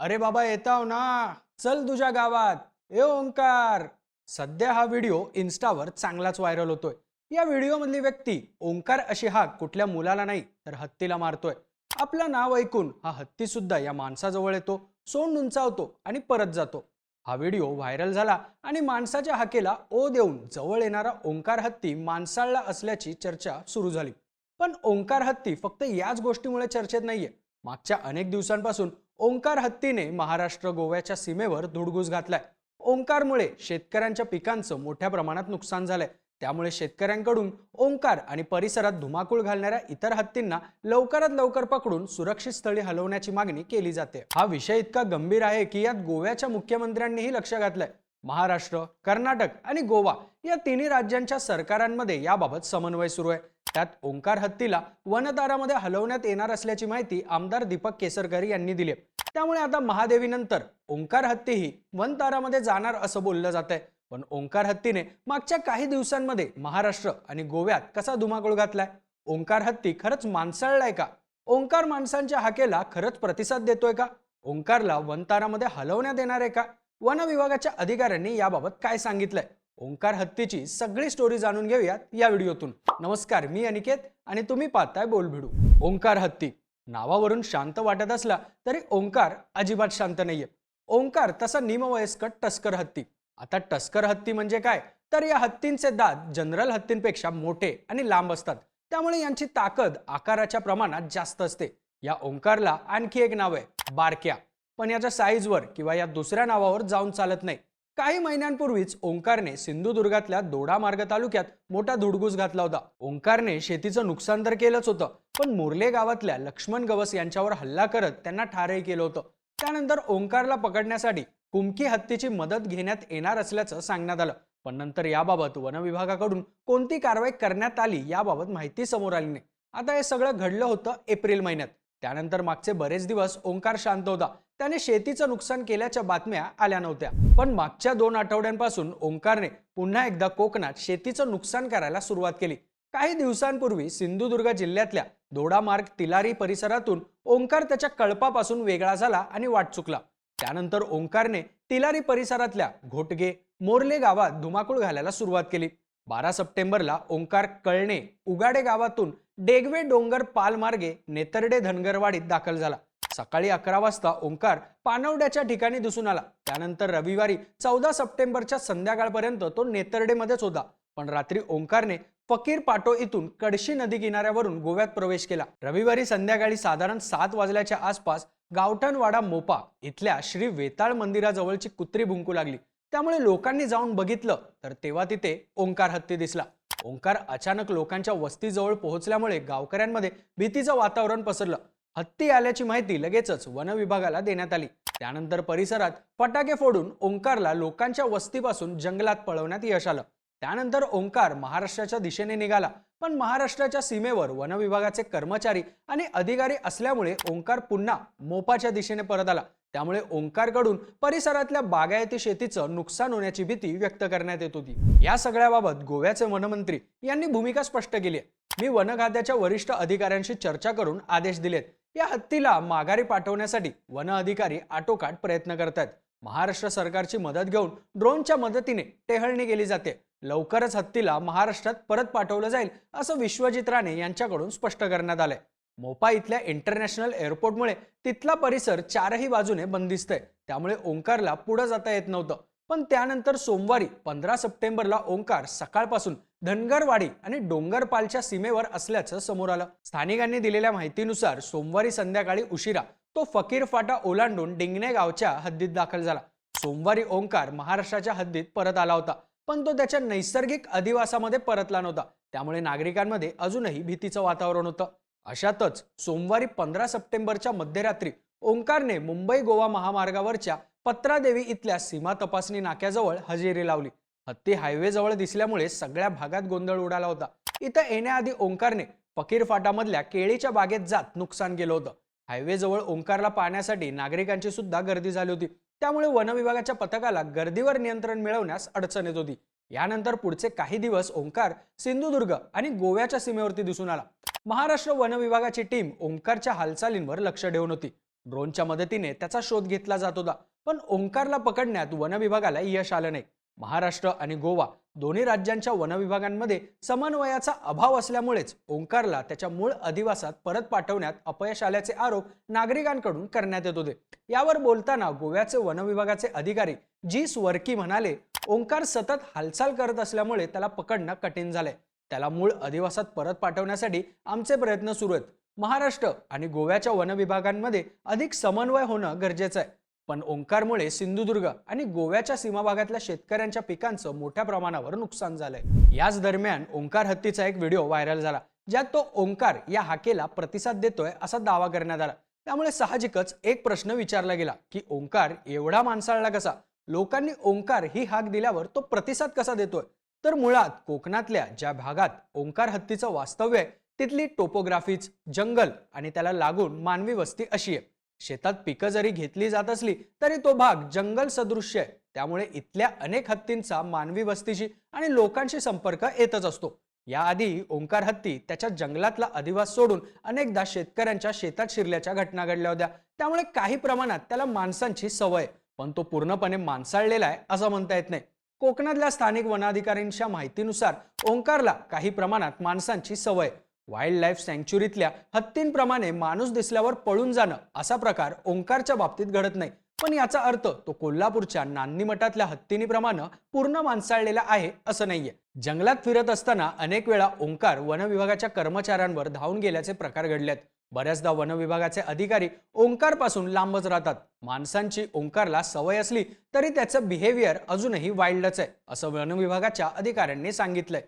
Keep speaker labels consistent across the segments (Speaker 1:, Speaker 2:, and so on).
Speaker 1: अरे बाबा येताव ना. चल तुझ्या गावात. ए ओंकार. सध्या हा व्हिडिओ इन्स्टावर चांगलाच व्हायरल होतोय. या व्हिडिओमधली व्यक्ती ओंकार अशी हाक कुठल्या मुलाला नाही तर हत्तीला मारतोय. आपलं नाव ऐकून हा हत्ती सुद्धा या माणसाजवळ येतो सोंड उंचावतो आणि परत जातो. हा व्हिडिओ व्हायरल झाला आणि माणसाच्या हाकेला ओ देऊन जवळ येणारा ओंकार हत्ती माणसाळला असल्याची चर्चा सुरू झाली. पण ओंकार हत्ती फक्त याच गोष्टीमुळे चर्चेत नाहीये. मागच्या अनेक दिवसांपासून ओंकार हत्तीने महाराष्ट्र गोव्याच्या सीमेवर धुडगूस घातलाय. ओंकारमुळे शेतकऱ्यांच्या पिकांचं मोठ्या प्रमाणात नुकसान झालंय. त्यामुळे शेतकऱ्यांकडून ओंकार आणि परिसरात धुमाकूळ घालणाऱ्या इतर हत्तींना लवकरात लवकर पकडून सुरक्षित स्थळी हलवण्याची मागणी केली जाते. हा विषय इतका गंभीर आहे की यात गोव्याच्या मुख्यमंत्र्यांनीही लक्ष घातलंय. महाराष्ट्र कर्नाटक आणि गोवा या तिन्ही राज्यांच्या सरकारांमध्ये याबाबत समन्वय सुरू आहे. त्यात ओंकार हत्तीला वनतारामध्ये हलवण्यात येणार असल्याची माहिती आमदार दीपक केसरकर यांनी दिली आहे. त्यामुळे आता महादेवीनंतर ओंकार हत्तीही वनतारामध्ये जाणार असं बोललं जात आहे पण ओंकार हत्तीने मागच्या काही दिवसांमध्ये महाराष्ट्र आणि गोव्यात कसा धुमाकूळ घातलाय? ओंकार हत्ती खरंच माणसाळलाय का? ओंकार माणसांच्या हाकेला खरंच प्रतिसाद देतोय का? ओंकारला वनतारामध्ये हलवण्यात येणार आहे का? वन विभागाच्या अधिकाऱ्यांनी याबाबत काय सांगितलंय? ओंकार हत्तीची सगळी स्टोरी जाणून घेऊयात या व्हिडिओतून. नमस्कार मी अनिकेत आणि तुम्ही पाहताय बोलभिडू. ओंकार हत्ती. नावावरून शांत वाटत असला तरी ओंकार अजिबात शांत नाहीये. ओंकार तसा निमवयस्क टस्कर हत्ती. आता टस्कर हत्ती म्हणजे काय? तर या हत्तींचे दात जनरल हत्तींपेक्षा मोठे आणि लांब असतात. त्यामुळे यांची ताकद आकाराच्या प्रमाणात जास्त असते. या ओंकारला आणखी एक नाव आहे बारक्या. पण याच्या साईजवर किंवा या दुसऱ्या नावावर जाऊन चालत नाही. काही महिन्यांपूर्वीच ओंकारने सिंधुदुर्गातल्या दोडामार्ग तालुक्यात मोठा धुडगूस घातला होता. ओंकारने शेतीचं नुकसान तर केलंच होतं पण मोर्ले गावातल्या लक्ष्मण गवस यांच्यावर हल्ला करत त्यांना ठारही केलं होतं. त्यानंतर ओंकारला पकडण्यासाठी कुमकी हत्तीची मदत घेण्यात येणार असल्याचं सांगण्यात आलं. पण नंतर याबाबत वन विभागाकडून कोणती कारवाई करण्यात आली याबाबत माहिती समोर आली नाही. आता हे सगळं घडलं होतं एप्रिल महिन्यात. त्यानंतर मागचे बरेच दिवस ओंकार शांत होता. त्याने शेतीचं नुकसान केल्याच्या बातम्या आल्या नव्हत्या. पण मागच्या दोन आठवड्यांपासून ओंकारने पुन्हा एकदा कोकणात शेतीचं नुकसान करायला सुरुवात केली. काही दिवसांपूर्वी सिंधुदुर्ग जिल्ह्यातल्या दोडामार्ग तिलारी परिसरातून ओंकार त्याच्या कळपापासून वेगळा झाला आणि वाट चुकला. त्यानंतर ओंकारने तिलारी परिसरातल्या घोटगे मोर्ले गावात धुमाकूळ घालायला सुरुवात केली. बारा सप्टेंबरला ओंकार कळणे उगाडे गावातून डेगवे डोंगर पालमार्गे नेतर्डे धनगरवाडीत दाखल झाला. सकाळी अकरा वाजता ओंकार पानवड्याच्या ठिकाणी दिसून आला. त्यानंतर रविवारी चौदा सप्टेंबरच्या संध्याकाळपर्यंत तो नेतर्डेमध्येच होता. पण रात्री ओंकारने फकीर पाटो इथून कडशी नदी किनाऱ्यावरून गोव्यात प्रवेश केला. रविवारी संध्याकाळी साधारण सात वाजल्याच्या आसपास गावठणवाडा मोपा इथल्या श्री वेताळ मंदिराजवळची कुत्री भुंकू लागली. त्यामुळे लोकांनी जाऊन बघितलं तर तेव्हा तिथे ओंकार हत्ती दिसला. ओंकार अचानक लोकांच्या वस्तीजवळ पोहोचल्यामुळे गावकऱ्यांमध्ये भीतीचं वातावरण पसरलं. हत्ती आल्याची माहिती लगेचच वन विभागाला देण्यात आली. त्यानंतर परिसरात फटाके फोडून ओंकारला लोकांच्या वस्तीपासून जंगलात पळवण्यात यश आलं. त्यानंतर ओंकार महाराष्ट्राच्या दिशेने निघाला. पण महाराष्ट्राच्या सीमेवर वन विभागाचे कर्मचारी आणि अधिकारी असल्यामुळे ओंकार पुन्हा मोपाच्या दिशेने परत आला. त्यामुळे ओंकारकडून परिसरातल्या बागायती शेतीचं नुकसान होण्याची भीती व्यक्त करण्यात येत होती. या सगळ्याबाबत गोव्याचे वनमंत्री यांनी भूमिका स्पष्ट केली आहे. मी वन खात्याच्या वरिष्ठ अधिकाऱ्यांशी चर्चा करून आदेश दिलेत. या हत्तीला माघारी पाठवण्यासाठी वन अधिकारी आटोकाट प्रयत्न करतायत. महाराष्ट्र सरकारची मदत घेऊन ड्रोनच्या मदतीने टेहळणी केली जाते. लवकरच हत्तीला महाराष्ट्रात परत पाठवलं जाईल असं विश्वजित राणे यांच्याकडून स्पष्ट करण्यात आलंय. मोपा इथल्या इंटरनॅशनल एअरपोर्टमुळे तिथला परिसर चारही बाजूने बंदिस्त आहे. त्यामुळे ओंकारला पुढे जाता येत नव्हतं. पण त्यानंतर सोमवारी पंधरा सप्टेंबरला ओंकार सकाळपासून धनगरवाडी आणि डोंगरपालच्या सीमेवर असल्याचं समोर आलं. स्थानिकांनी दिलेल्या माहितीनुसार सोमवारी संध्याकाळी उशिरा तो फकीर फाटा ओलांडून डिंगणे गावच्या हद्दीत दाखल झाला. सोमवारी ओंकार महाराष्ट्राच्या हद्दीत परत आला होता पण तो त्याच्या नैसर्गिक अधिवासामध्ये परतला नव्हता. त्यामुळे नागरिकांमध्ये अजूनही भीतीचं वातावरण होतं. अशातच सोमवारी पंधरा सप्टेंबरच्या मध्यरात्री ओंकारने मुंबई गोवा महामार्गावरच्या पत्रादेवी इथल्या सीमा तपासणी नाक्याजवळ हजेरी लावली. हत्ती हायवे जवळ दिसल्यामुळे सगळ्या भागात गोंधळ उडाला होता. इथं येण्याआधी ओंकारने फकीर फाटामधल्या केळीच्या बागेत जात नुकसान केलं होतं. हायवेजवळ ओंकारला पाहण्यासाठी नागरिकांची सुद्धा गर्दी झाली होती. त्यामुळे वन विभागाच्या पथकाला गर्दीवर नियंत्रण मिळवण्यास अडचण येत होती. यानंतर पुढचे काही दिवस ओंकार सिंधुदुर्ग आणि गोव्याच्या सीमेवरती दिसून आला. महाराष्ट्र वन विभागाची टीम ओंकारच्या हालचालींवर लक्ष ठेवून होती. ड्रोनच्या मदतीने त्याचा शोध घेतला जात होता. पण ओंकारला पकडण्यात वन विभागाला यश आलं नाही. महाराष्ट्र आणि गोवा दोन्ही राज्यांच्या वनविभागांमध्ये समन्वयाचा अभाव असल्यामुळेच ओंकारला त्याच्या मूळ अधिवासात परत पाठवण्यात अपयश आल्याचे आरोप नागरिकांकडून करण्यात येत होते. यावर बोलताना गोव्याचे वनविभागाचे अधिकारी जी स्वर्की म्हणाले ओंकार सतत हालचाल करत असल्यामुळे त्याला पकडणं कठीण झालंय. त्याला मूळ अधिवासात परत पाठवण्यासाठी आमचे प्रयत्न सुरू आहेत. महाराष्ट्र आणि गोव्याच्या वनविभागांमध्ये अधिक समन्वय होणं गरजेचं आहे. पण ओंकारमुळे सिंधुदुर्ग आणि गोव्याच्या सीमाभागातल्या शेतकऱ्यांच्या पिकांचं मोठ्या प्रमाणावर नुकसान झालंय. याच दरम्यान ओंकार हत्तीचा एक व्हिडिओ व्हायरल झाला ज्यात तो ओंकार या हाकेला प्रतिसाद देतोय असा दावा करण्यात आला. त्यामुळे साहजिकच एक प्रश्न विचारला गेला की ओंकार एवढा माणसाळला कसा? लोकांनी ओंकार ही हाक दिल्यावर तो प्रतिसाद कसा देतोय? तर मुळात कोकणातल्या ज्या भागात ओंकार हत्तीचं वास्तव्य आहे तिथली टोपोग्राफीच जंगल आणि त्याला लागून मानवी वस्ती अशी आहे. शेतात पिकं जरी घेतली जात असली तरी तो भाग जंगल सदृश्य आहे. त्यामुळे इथल्या अनेक हत्तींचा मानवी वस्तीशी आणि लोकांशी संपर्क येतच असतो. याआधी ओंकार हत्ती त्याच्या जंगलातला अधिवास सोडून अनेकदा शेतकऱ्यांच्या शेतात शिरल्याच्या घटना घडल्या होत्या. त्यामुळे काही प्रमाणात त्याला माणसांची सवय पण तो पूर्णपणे माणसाळलेला आहे असं म्हणता येत नाही. कोकणातल्या स्थानिक वनाधिकाऱ्यांच्या माहितीनुसार ओंकारला काही प्रमाणात माणसांची सवय वाईल्ड लाईफ सँच्युरीतल्या हत्तींप्रमाणे माणूस दिसल्यावर पळून जाणं असा प्रकार ओंकारच्या बाबतीत घडत नाही. पण याचा अर्थ तो कोल्हापूरच्या नांदी मठातल्या हत्तीनीप्रमाणे पूर्ण माणसाळलेला आहे असं नाहीये. जंगलात फिरत असताना अनेक वेळा ओंकार वनविभागाच्या कर्मचाऱ्यांवर धावून गेल्याचे प्रकार घडलेत. बऱ्याचदा वन विभागाचे अधिकारी ओंकारपासून लांबच राहतात. माणसांची ओंकारला सवय असली तरी त्याचं बिहेवियर अजूनही वाईल्डच आहे असं वन विभागाच्या अधिकाऱ्यांनी सांगितलंय.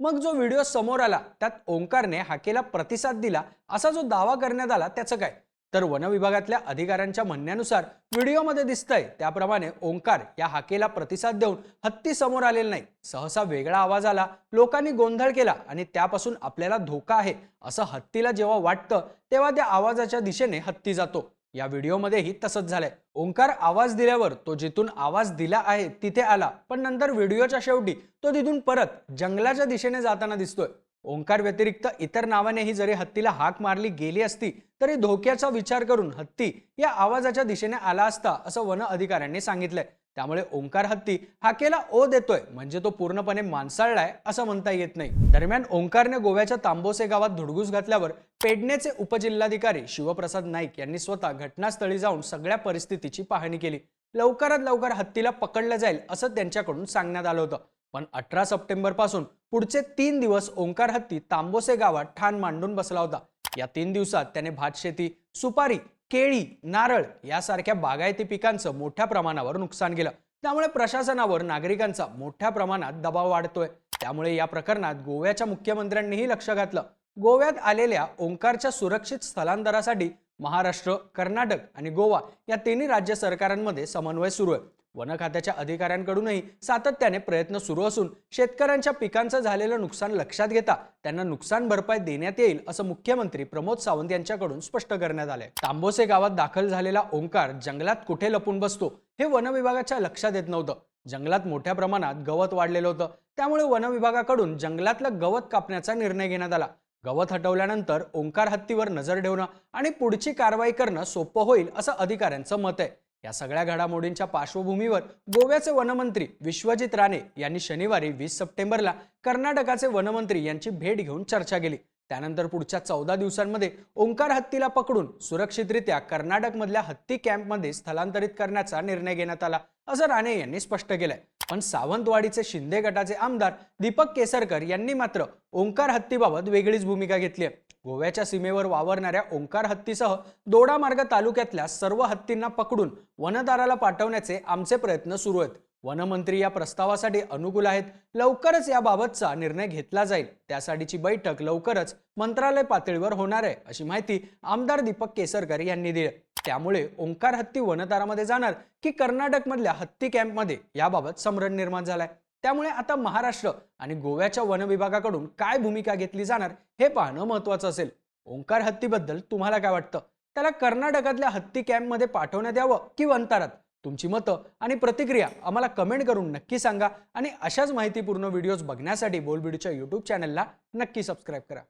Speaker 1: मग जो व्हिडिओ समोर आला त्यात ओंकारने हाकेला प्रतिसाद दिला असा जो दावा करण्यात आला त्याचं काय? तर वन विभागातल्या अधिकाऱ्यांच्या म्हणण्यानुसार व्हिडिओमध्ये दिसतंय त्याप्रमाणे ओंकार या हाकेला प्रतिसाद देऊन हत्ती समोर आलेला नाही. सहसा वेगळा आवाज आला लोकांनी गोंधळ केला आणि त्यापासून आपल्याला धोका आहे असं हत्तीला जेव्हा वाटतं तेव्हा त्या आवाजाच्या दिशेने हत्ती जातो. या व्हिडिओमध्येही तसंच झालंय. ओंकार आवाज दिल्यावर तो जिथून आवाज दिला आहे तिथे आला. पण नंतर व्हिडिओच्या शेवटी तो तिथून परत जंगलाच्या दिशेने जाताना दिसतोय. ओंकार व्यतिरिक्त इतर नावानेही जरी हत्तीला हाक मारली गेली असती तरी धोक्याचा विचार करून हत्ती या आवाजाच्या दिशेने आला असता असं वन अधिकाऱ्यांनी सांगितलंय. त्यामुळे ओंकार हत्ती हाकेला ओ देतोय म्हणजे तो पूर्णपणे माणसाळलाय असं म्हणता येत नाही. दरम्यान ओंकारने गोव्याच्या तांबोसे गावात धुडगूस घातल्यावर पेडणेचे उपजिल्हाधिकारी शिवप्रसाद नाईक यांनी स्वतः घटनास्थळी जाऊन सगळ्या परिस्थितीची पाहणी केली. लवकरात लवकर हत्तीला पकडलं जाईल असं त्यांच्याकडून सांगण्यात आलं होतं. पण अठरा सप्टेंबरपासून पुढचे तीन दिवस ओंकार हत्ती तांबोसे गावात ठाण मांडून बसला होता. या तीन दिवसात त्याने भातशेती सुपारी केळी नारळ यासारख्या बागायती पिकांचं मोठ्या प्रमाणावर नुकसान केलं त्यामुळे प्रशासनावर नागरिकांचा मोठ्या प्रमाणात दबाव वाढतोय. त्यामुळे या प्रकरणात गोव्याच्या मुख्यमंत्र्यांनीही लक्ष घातलं. गोव्यात आलेल्या ओंकारच्या सुरक्षित स्थलांतरासाठी महाराष्ट्र कर्नाटक आणि गोवा या तिन्ही राज्य सरकारांमध्ये समन्वय सुरू आहे. वन खात्याच्या अधिकाऱ्यांकडूनही सातत्याने प्रयत्न सुरू असून शेतकऱ्यांच्या पिकांचं झालेलं नुकसान लक्षात घेता त्यांना नुकसान भरपाई देण्यात येईल असं मुख्यमंत्री प्रमोद सावंत यांच्याकडून स्पष्ट करण्यात आलंय. तांबोसे गावात दाखल झालेला ओंकार जंगलात कुठे लपून बसतो हे वन विभागाच्या लक्षात येत नव्हतं. जंगलात मोठ्या प्रमाणात गवत वाढलेलं होतं. त्यामुळे वन विभागाकडून जंगलातलं गवत कापण्याचा निर्णय घेण्यात आला. गवत हटवल्यानंतर ओंकार हत्तीवर नजर ठेवणं आणि पुढची कारवाई करणं सोपं होईल असं अधिकाऱ्यांचं मत आहे. या सगळ्या घडामोडींच्या पार्श्वभूमीवर गोव्याचे वनमंत्री विश्वजित राणे यांनी शनिवारी वीस सप्टेंबरला कर्नाटकाचे वनमंत्री यांची भेट घेऊन चर्चा केली. त्यानंतर पुढच्या चौदा दिवसांमध्ये ओंकार हत्तीला पकडून सुरक्षितरित्या कर्नाटकमधल्या हत्ती कॅम्पमध्ये स्थलांतरित करण्याचा निर्णय घेण्यात आला असं राणे यांनी स्पष्ट केलंय. पण सावंतवाडीचे शिंदे गटाचे आमदार दीपक केसरकर यांनी मात्र ओंकार हत्तीबाबत वेगळीच भूमिका घेतली आहे. गोव्याच्या सीमेवर वावरणाऱ्या ओंकार हत्तीसह दोडामार्ग तालुक्यातल्या सर्व हत्तींना पकडून वनदाराला पाठवण्याचे आमचे प्रयत्न सुरू आहेत. वनमंत्री या प्रस्तावासाठी अनुकूल आहेत. लवकरच याबाबतचा निर्णय घेतला जाईल. त्यासाठीची बैठक लवकरच मंत्रालय पातळीवर होणार आहे अशी माहिती आमदार दीपक केसरकर यांनी दिली. त्यामुळे ओंकार हत्ती वनतारामध्ये जाणार की कर्नाटकमधल्या हत्ती कॅम्पमध्ये याबाबत समरण निर्माण झालाय. त्यामुळे आता महाराष्ट्र आणि गोव्याच्या वन विभागाकडून काय भूमिका घेतली जाणार हे पाहणं महत्वाचं असेल. ओंकार हत्तीबद्दल तुम्हाला काय वाटतं? त्याला कर्नाटकातल्या हत्ती कॅम्पमध्ये पाठवण्यात यावं की वंतारात तुमची मतं आणि प्रतिक्रिया आम्हाला कमेंट करून नक्की सांगा आणि अशाच माहितीपूर्ण व्हिडिओज बघण्यासाठी बोलबिडूच्या यूट्यूब चॅनलला नक्की सबस्क्राईब करा.